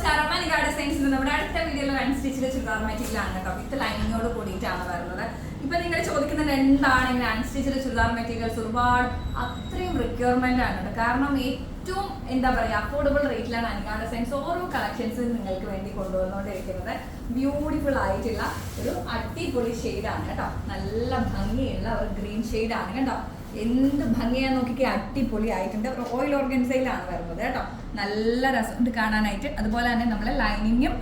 നമസ്കാരം. മനികാട് സയൻസിൽ നമ്മുടെ അടുത്ത വീഡിയോയിൽ അൺസ്റ്റിച്ചിലെ ചുരിദാർ മെറ്റീരിയലാണ് കേട്ടോ. വിത്ത് ലൈനിങ്ങോട് കൂടിയിട്ടാണ് വരുന്നത്. ഇപ്പൊ നിങ്ങൾ ചോദിക്കുന്നത് എന്താണ് ഇങ്ങനെ അൺസ്റ്റിച്ചിലെ ചുരിദാർ മെറ്റീരിയൽസ് ഒരുപാട് അത്രയും റിക്വയർമെന്റ് ആണ് കേട്ടോ. കാരണം ഏറ്റവും എന്താ പറയാ അഫോർഡബിൾ റേറ്റിലാണ് അനികാട് സയൻസ് ഓരോ കളക്ഷൻസ് നിങ്ങൾക്ക് വേണ്ടി കൊണ്ടുവന്നുകൊണ്ടിരിക്കുന്നത്. ബ്യൂട്ടിഫുൾ ആയിട്ടുള്ള ഒരു അടിപൊളി ഷെയ്ഡാണ് കേട്ടോ. നല്ല ഭംഗിയുള്ള ഒരു ഗ്രീൻ ഷെയ്ഡാണ് കേട്ടോ. എന്ത് ഭംഗിയാന്ന് നോക്കിക്കേ അടിപൊളി ആയിട്ടുണ്ട് റോയൽ ഓർഗൻസയിലാണ് വരുന്നത് കേട്ടോ. നല്ല രസം രസമുണ്ട് കാണാനായിട്ട്. അതുപോലെ തന്നെ നമ്മളെ ലൈനിങ്ങും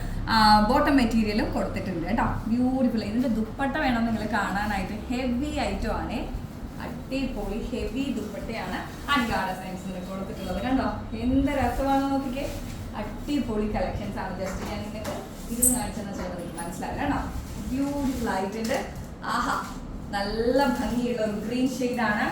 ബോട്ടം മെറ്റീരിയലും കൊടുത്തിട്ടുണ്ട് കേട്ടോ. ബ്യൂട്ടിഫുൾ ഇതിന്റെ ദുപ്പട്ട വേണം നിങ്ങൾ കാണാനായിട്ട്. ഹെവി ഐറ്റം ആണ്. അടിപൊളി ഹെവി ദുപ്പട്ടയാണ്. അൻഗാഡ സയൻസിന് കൊടുത്തിട്ടുള്ളത് കണ്ടോ? എന്ത് രസമാണ് നോക്കിക്കേ. അടിപൊളി കളക്ഷൻസ് ആണ്. ജസ്റ്റ് ഞാൻ നിങ്ങൾക്ക് ഇത് കാണിച്ചെന്ന് ചിലപ്പോൾ മനസ്സിലായി? കേട്ടോ ബ്യൂട്ടിഫുൾ ആയിട്ടുണ്ട്. ആഹാ. നല്ല ഭംഗിയുള്ള ഒരു ഗ്രീൻ ആണ്.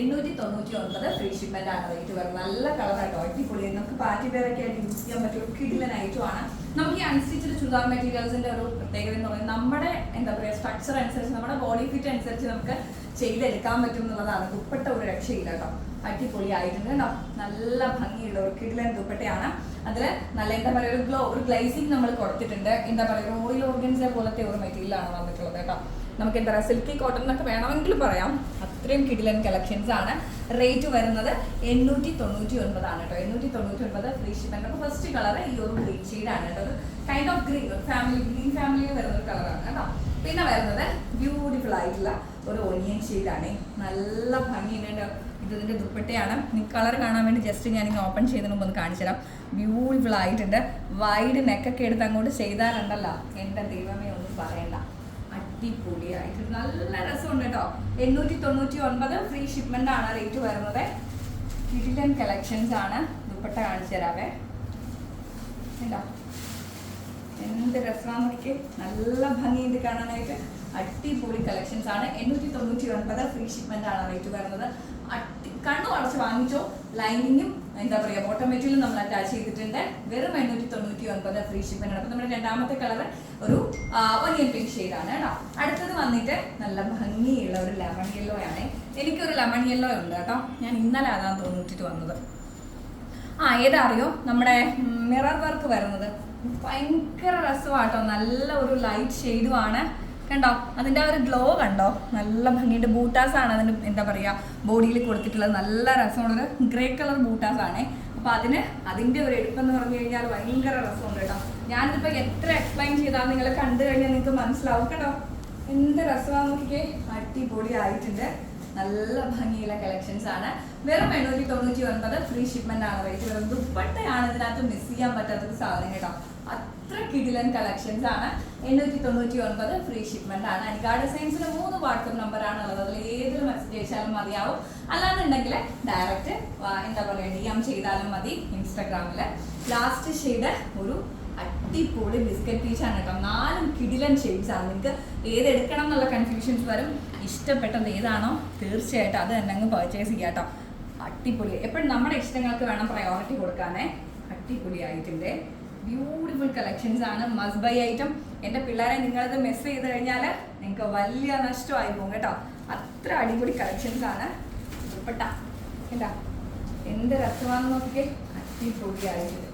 എണ്ണൂറ്റി തൊണ്ണൂറ്റി ഒൻപത് ഫ്രീ ഷിപ്മെന്റ് ആണ്. റേറ്റ് വരുന്നത് നല്ല കളറായിട്ടോ അടിപൊളി. നമുക്ക് പാറ്റി പേരൊക്കെ ആയിട്ട് യൂസ് ചെയ്യാൻ പറ്റിയ ഒരു കിടിലൻ ഐറ്റം ആണ്. നമുക്ക് ഈ അൺസ്റ്റിച്ചഡ് ചുരിദാർ മെറ്റീരിയൽസിന്റെ ഒരു പ്രത്യേകത എന്ന് പറയുന്നത് നമ്മുടെ എന്താ പറയുക സ്ട്രക്ചർ അനുസരിച്ച് നമ്മുടെ ബോഡി ഫിറ്റ് അനുസരിച്ച് നമുക്ക് ചെയ്തെടുക്കാൻ പറ്റും എന്നുള്ളതാണ് ദുപ്പട്ട ഒരു രക്ഷയില്ല കേട്ടോ. അടിപൊളി ആയിട്ടുണ്ട് കേട്ടോ. നല്ല ഭംഗിയുള്ള ഒരു കിടിലൻ ദുപ്പട്ടയാണ്. അതിൽ നല്ല എന്താ പറയുക ഒരു ഗ്ലോ ഒരു ഗ്ലൈസിങ് നമ്മൾ കൊടുത്തിട്ടുണ്ട്. എന്താ പറയുക ഓയിൽ ഓർഗൻസ പോലത്തെ ഒരു മെറ്റീരിയലാണ് വന്നിട്ടുള്ളത് കേട്ടോ. നമുക്ക് എന്താ പറയുക സിൽക്കി കോട്ടൺ എന്നൊക്കെ വേണമെങ്കിൽ പറയാം. അത്രയും കിടിലൻ കളക്ഷൻസ് ആണ്. റേറ്റ് വരുന്നത് എണ്ണൂറ്റി തൊണ്ണൂറ്റി ഒൻപതാണ് കേട്ടോ. എണ്ണൂറ്റി തൊണ്ണൂറ്റി ഒൻപത് ഫ്രീ അപ്പോൾ ഫസ്റ്റ് കളർ ഈ ഒരു ഗ്രീൻ ഷെയ്ഡാണ് കേട്ടോ. ഒരു kind of green family green ഫാമിലിയിൽ വരുന്ന ഒരു കളറാണ് കേട്ടോ. പിന്നെ വരുന്നത് ബ്യൂട്ടിഫുൾ ആയിട്ടുള്ള ഒരു ഒനിയൻ ഷെയ്ഡാണ് നല്ല ഭംഗിയുണ്ട്. ഇതിന്റെ ദുപ്പട്ടയാണ്. കളർ കാണാൻ വേണ്ടി ജസ്റ്റ് ഞാൻ ഇങ്ങനെ ഓപ്പൺ ചെയ്തതിന് മുമ്പ് ഒന്ന് കാണിച്ചു തരാം. ബ്യൂട്ടിഫുൾ ആയിട്ടുണ്ട്. വൈഡ് നെക്കൊക്കെ എടുത്ത് അങ്ങോട്ട് ചെയ്താലുണ്ടല്ലോ. എന്റെ ദൈവമേ ഒന്നും പറയണ്ട. അടിപൊളിയായിട്ട് നല്ല രസമുണ്ട് കേട്ടോ. എണ്ണൂറ്റി തൊണ്ണൂറ്റി ഒൻപത് ഫ്രീ ഷിപ്മെന്റ് ആണ് റേറ്റ് വരുന്നത്. കിഡിലൻ കളക്ഷൻസ് ആണ്. ദുപ്പട്ട കാണിച്ചു തരാവേ. എന്ത് രസമാണെന്ന് എനിക്ക് നല്ല ഭംഗിയുണ്ട് കാണാനായിട്ട്. അടിപൊളി കളക്ഷൻസ് ആണ്. എണ്ണൂറ്റി തൊണ്ണൂറ്റി ഒൻപത് ഫ്രീ ഷിപ്മെന്റ് ആണ് റേറ്റ് വരുന്നത്. കണ്ണു അടച്ച് വാങ്ങിച്ചോ. ലൈനിങ്ങും എന്താ പറയുക ബോട്ടം മെറ്റീരിയലും നമ്മൾ അറ്റാച്ച് ചെയ്തിട്ടുണ്ട്. വെറും എണ്ണൂറ്റി തൊണ്ണൂറ്റി ഒൻപത് ഫ്രീ ഷിപ്മെന്റ് ആണ്. അപ്പൊ നമ്മുടെ രണ്ടാമത്തെ കളർ ഒരു ഒനിയൻ പിങ്ക് ഷെയ്ഡ് ആണ് കേട്ടോ. അടുത്തത് വന്നിട്ട് നല്ല ഭംഗിയുള്ള ഒരു ലെമൺ യെല്ലോ ആണ്. എനിക്കൊരു ലെമൺ യെല്ലോ ഉണ്ട് കേട്ടോ. ഞാൻ ഇന്നലെ അതാണ് തോന്നിട്ട് വന്നത്. ആ ഏതാ അറിയോ? നമ്മുടെ മിറർ വർക്ക് വരുന്നത്. ഭയങ്കര രസമാട്ടോ. നല്ല ഒരു ലൈറ്റ് ഷെയ്ഡുമാണ് കണ്ടോ? അതിന്റെ ഒരു ഗ്ലോ കണ്ടോ? നല്ല ഭംഗിയുണ്ട്. ബൂട്ടാസ് ആണ് അതിന് എന്താ പറയുക ബോഡിയിൽ കൊടുത്തിട്ടുള്ളത്. നല്ല രസമുള്ളൊരു ഗ്രേ കളർ ബൂട്ടാസ് ആണ്. അപ്പോൾ അതിന് അതിന്റെ ഒരു എടുപ്പെന്ന് പറഞ്ഞു കഴിഞ്ഞാൽ ഭയങ്കര രസമുണ്ട് കേട്ടോ. ഞാനിതിപ്പോൾ എത്ര എക്സ്പ്ലെയിൻ ചെയ്താൽ നിങ്ങൾ കണ്ടു കഴിഞ്ഞാൽ നിങ്ങൾക്ക് മനസ്സിലാവും കേട്ടോ. എന്ത് രസമാണെന്ന് നോക്കിക്കേ. അടിപൊളി ആയിട്ടുണ്ട് നല്ല ഭംഗിയുള്ള കളക്ഷൻസ് ആണ്. വെറും എണ്ണൂറ്റി തൊണ്ണൂറ്റി ഒൻപത് ഫ്രീ ഷിപ്മെന്റ് ആണ്. റേറ്റ് വെറും ദുപ്പട്ടയാണ് ഇതിനകത്ത് മിസ് ചെയ്യാൻ പറ്റാത്തൊരു സാധനം കേട്ടോ. അത്ര കിടിലൻ കളക്ഷൻസ് ആണ്. എണ്ണൂറ്റി തൊണ്ണൂറ്റി ഒൻപത് ഫ്രീ ഷിപ്മെന്റ് ആണ്. അനിഗാർഡ് സയൻസിന് മൂന്ന് വാട്സപ്പ് നമ്പർ ആണ് ഉള്ളത് അതിൽ ഏതൊരു മെസ്സേജ് അയച്ചാലും മതിയാവും. അല്ലാന്നുണ്ടെങ്കിൽ ഡയറക്റ്റ് എന്താ പറയുക ഡി എം ചെയ്താലും മതി ഇൻസ്റ്റാഗ്രാമിൽ ലാസ്റ്റ് ഷെയ്ഡ് ഒരു അടിപൊളി ബിസ്ക്കറ്റ് ആണ് കേട്ടോ. നാലും കിടിലൻ ഷെയ്ഡ്സ് ആണ്. നിങ്ങൾക്ക് ഏതെടുക്കണം എന്നുള്ള കൺഫ്യൂഷൻസ് വരും. ഇഷ്ടപ്പെട്ടത് ഏതാണോ തീർച്ചയായിട്ടും അത് തന്നെ അങ്ങ് പർച്ചേസ് ചെയ്യാം കേട്ടോ. അടിപൊളി. എപ്പോഴും നമ്മുടെ ഇഷ്ടങ്ങൾക്ക് വേണം പ്രയോറിറ്റി കൊടുക്കാനേ. അടിപൊളി ആയിട്ടുണ്ട് ബ്യൂട്ടിഫുൾ കളക്ഷൻസ് ആണ്. മസ് ബൈ ഐറ്റം എന്റെ പിള്ളേരെ നിങ്ങളത് മിസ് ചെയ്ത് കഴിഞ്ഞാൽ നിങ്ങൾക്ക് വലിയ നഷ്ടമായി പോകും കേട്ടോ. അത്ര അടിപൊളി കളക്ഷൻസ് ആണ്. ദുപ്പട്ട. കേട്ടോ എന്ത് രസമാണെന്ന് നോക്കിക്കേ. അടിപൊളിയായിട്ട്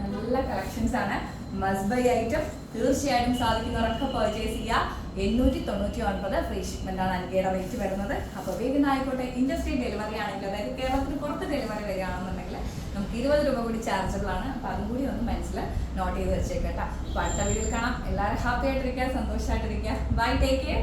നല്ല കളക്ഷൻസ് ആണ്. മസ്ബൈ ഐറ്റം തീർച്ചയായിട്ടും സാധിക്കുന്നവരൊക്കെ പർച്ചേസ് ചെയ്യുക എണ്ണൂറ്റി തൊണ്ണൂറ്റി ഒൻപത് ഫ്രീ ഷിപ്മെന്റ് ആണ് അൻകയുടെ റേറ്റ് വരുന്നത്. അപ്പോൾ വേഗം ആയിക്കോട്ടെ ഇൻഡസ്ട്രി ഡെലിവറി ആണെങ്കിൽ അതായത് കേരളത്തിന് പുറത്ത് ഡെലിവറി വരികയാണെന്നുണ്ടെങ്കിൽ നമുക്ക് ഇരുപത് രൂപ കൂടി ചാർജബിൾ ആണ് അപ്പോൾ അതും കൂടി ഒന്ന് മനസ്സിൽ നോട്ട് ചെയ്ത് വെച്ചേക്കട്ടെ അപ്പോൾ അടുത്ത വീഡിയോയിൽ കാണാം. എല്ലാവരും ഹാപ്പി ആയിട്ടിരിക്കുക സന്തോഷമായിട്ടിരിക്കുക ബൈ ടേക്ക് കെയർ